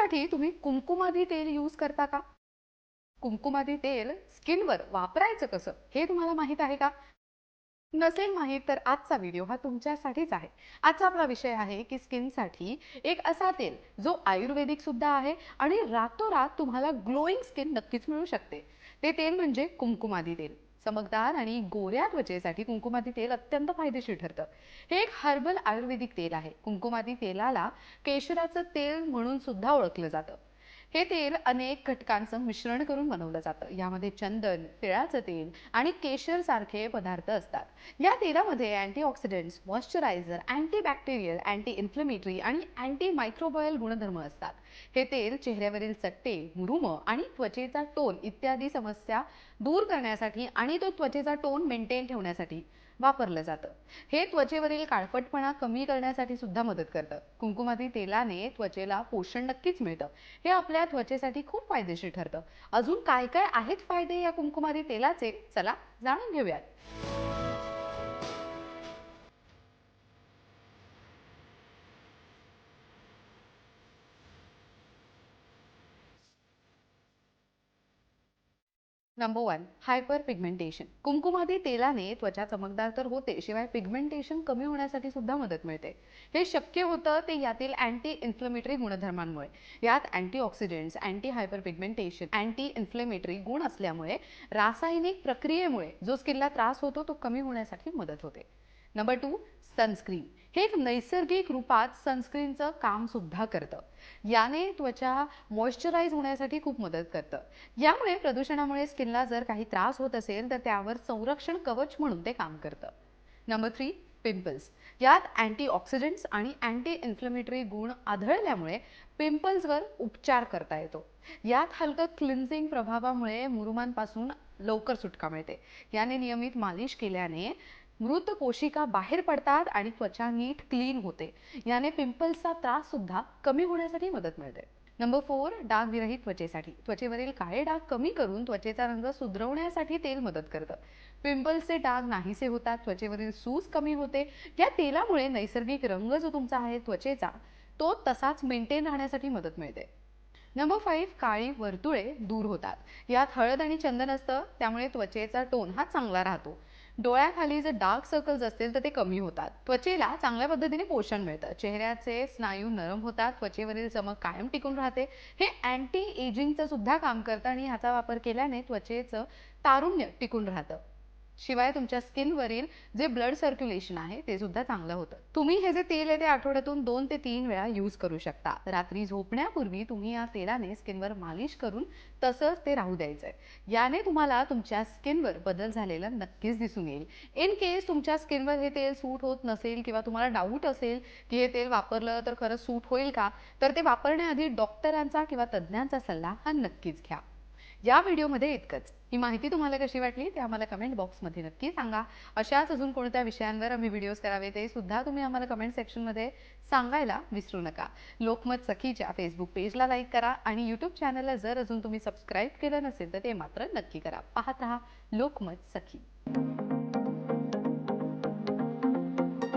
स्किनसाठी तुम्ही कुंकुमादी तेल यूज करता का? कुंकुमादी तेल स्किनवर वापरायचं कसं? हे तुम्हाला माहीत आहे का? नसेल माहीत तर आजचा व्हिडिओ हा तुमच्यासाठीच आहे. आजचा आपला विषय आहे की स्किनसाठी एक असा तेल जो आयुर्वेदिक सुद्धा आहे आणि रातोरात तुम्हाला ग्लोईंग स्किन नक्कीच मिळू शकते. ते तेल म्हणजे कुंकुमादी तेल. चमकदार आणि गोऱ्या त्वचेसाठी कुंकुमादी तेल अत्यंत फायदेशीर ठरतं. हे एक हर्बल आयुर्वेदिक तेल आहे. कुंकुमादी तेलाला केशराचं तेल म्हणून सुद्धा ओळखलं जातं. हे तेल अनेक घटकांचं मिश्रण करून बनवलं जातं. यामध्ये चंदन तिळाचं तेल आणि केशर सारखे पदार्थ असतात. या तेलामध्ये antioxidants moisturiser antibacterial anti inflammatory आणि अँटी मायक्रोबायल गुणधर्म असतात. हे तेल चेहऱ्यावरील चट्टे मुरुम आणि त्वचेचा टोन इत्यादी समस्या दूर करण्यासाठी आणि तो त्वचेचा टोन मेंटेन ठेवण्यासाठी वापरलं जातं. हे त्वचेवरील काळपटपणा कमी करण्यासाठी सुद्धा मदत करतं. कुंकुमादी तेलाने त्वचेला पोषण नक्कीच मिळतं. हे आपल्या त्वचेसाठी खूप फायदेशीर ठरतं. अजून काय काय आहेत फायदे या कुंकुमादी तेलाचे? चला जाणून घेऊयात. Number one hyper pigmentation Kumkumadi तेलाने त्वचा चमकदार तर होते शिवाय पिगमेंटेशन कमी होण्यासाठी सुद्धा मदत मिळते. हे शक्य होतं ते यातील अँटी इन्फ्लेमेटरी गुणधर्मांमुळे. यात antioxidants anti hyper pigmentation anti inflammatory गुण असल्यामुळे रासायनिक प्रक्रियेमुळे जो स्किनला त्रास होतो तो कमी होण्यासाठी मदत होते. नंबर टू सनस्क्रीन हे एक नैसर्गिक रूपात सनस्क्रीनचं काम सुद्धा करतं. याने त्वचा मॉइश्चराईज होण्यासाठी खूप मदत करतं. यामुळे प्रदूषणामुळे स्किनला जर काही त्रास होत असेल तर त्यावर संरक्षण कवच म्हणून ते काम करतं. नंबर थ्री पिंपल्स यात अँटीऑक्सिडंट्स आणि अँटी इन्फ्लेमेटरी गुण आढळल्यामुळे पिंपल्सवर उपचार करता येतो. यात हलकं क्लिन्झिंग प्रभावामुळे मुरुमांपासून लवकर सुटका मिळते. याने नियमित मालिश केल्याने मृत कोशिका बाहेर पडतात आणि त्वचा नीट क्लीन होते. याने पिंपल्सचा त्रास सुद्धा कमी होण्यासाठी मदत मिळते. नंबर फोर डाग विरहित त्वचेसाठी. त्वचेवरील काळे डाग कमी करून त्वचेचा रंग सुधरवण्यासाठी तेल मदत करतं. पिंपल्सचे डाग नाहीसे होतात त्वचेवरील सूज कमी होते. या तेलामुळे नैसर्गिक रंग जो तुमचा आहे त्वचेचा तो तसाच मेंटेन राहण्यासाठी मदत मिळते. नंबर फाईव्ह काळी वर्तुळे दूर होतात. यात हळद आणि चंदन असतं त्यामुळे त्वचेचा टोन हा चांगला राहतो. डोळ्याखाली जर डार्क सर्कल्स असतील तर ते कमी होतात. त्वचेला चांगल्या पद्धतीने पोषण मिळतं. चेहऱ्याचे स्नायू नरम होतात त्वचेवरील चमक कायम टिकून राहते. हे अँटी एजिंगचं सुद्धा काम करतं आणि ह्याचा वापर केल्याने त्वचेचं तारुण्य टिकून राहतं. शिवाय तुमच्या स्किनवरील जे ब्लड सर्क्युलेशन आहे ते सुद्धा चांगलं होतं. तुम्ही हे जे तेल आहे ते आठवड्यातून दोन ते तीन वेळा यूज करू शकता. रात्री झोपण्यापूर्वी तुम्ही या तेलाने स्किनवर मालिश करून तसंच ते राहू द्यायचंय. याने तुम्हाला तुमच्या स्किनवर बदल झालेला नक्कीच दिसून येईल. इन केस तुमच्या स्किनवर हे तेल सूट होत नसेल किंवा तुम्हाला डाऊट असेल की हे तेल वापरलं तर खरंच सूट होईल का तर ते वापरण्याआधी डॉक्टरांचा किंवा तज्ज्ञांचा सल्ला हा नक्कीच घ्या. या व्हिडिओमध्ये इतकंच. ही माहिती तुम्हाला कशी वाटली ते आम्हाला कमेंट बॉक्समध्ये नक्की सांगा. अशाच अजून कोणत्या विषयांवर आम्ही व्हिडिओज करावे ते सुद्धा तुम्ही आम्हाला कमेंट सेक्शनमध्ये सांगायला विसरू नका. लोकमत सखीच्या फेसबुक पेजला लाईक करा आणि यूट्यूब चॅनलला जर अजून तुम्ही सबस्क्राईब केलं नसेल तर ते मात्र नक्की करा. पाहत राहा लोकमत सखी.